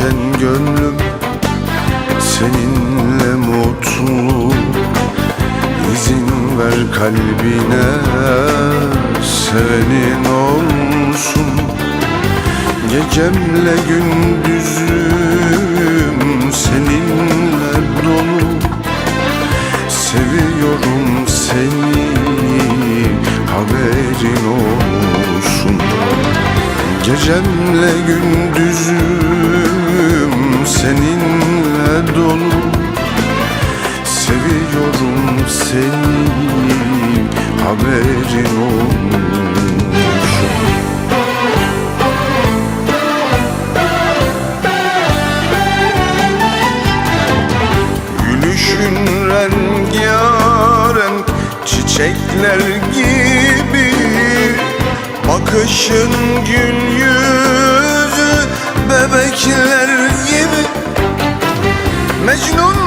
Geçen gönlüm seninle mutlu. İzin ver kalbine senin olsun. Gecemle gündüzüm seninle dolu. Seviyorum seni haberin olsun. Gecemle gündüzüm seninle dolu. Seviyorum seni. Haberin olsun Gülüşün rengarenk çiçekler gibi. Bakışın gül yüzü bebekler Mecnunlar misali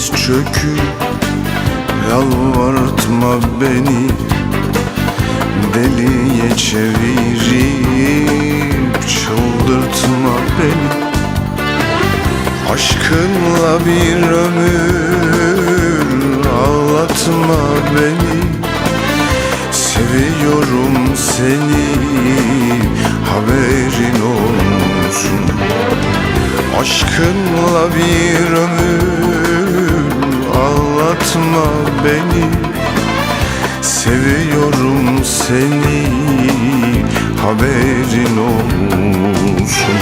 diz çöküp Yalvartma beni. Deliye çevirip Çıldırtma beni. Aşkınla bir ömür Ağlatma beni. Seviyorum seni Haberin olsun. Aşkınla bir ömür ağlatma beni. Seviyorum seni. Haberin olsun.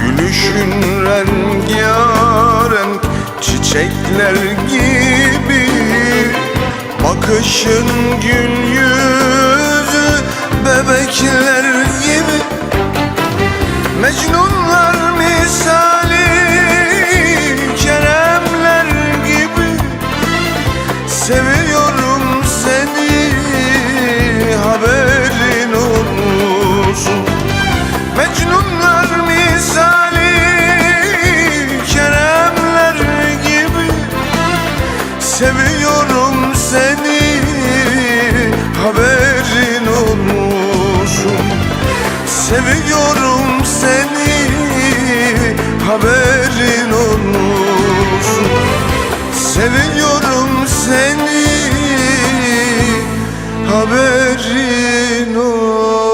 Gülüşün rengarenk çiçekler gibi. Bakışın gül yüzü bebekler gibi Mecnunlar misali keremler gibi. Seviyorum seni haberin olsun. Mecnunlar misali keremler gibi. Seviyorum seni haberin olsun. Seviyorum haberin olsun. Seviyorum seni haberin olsun.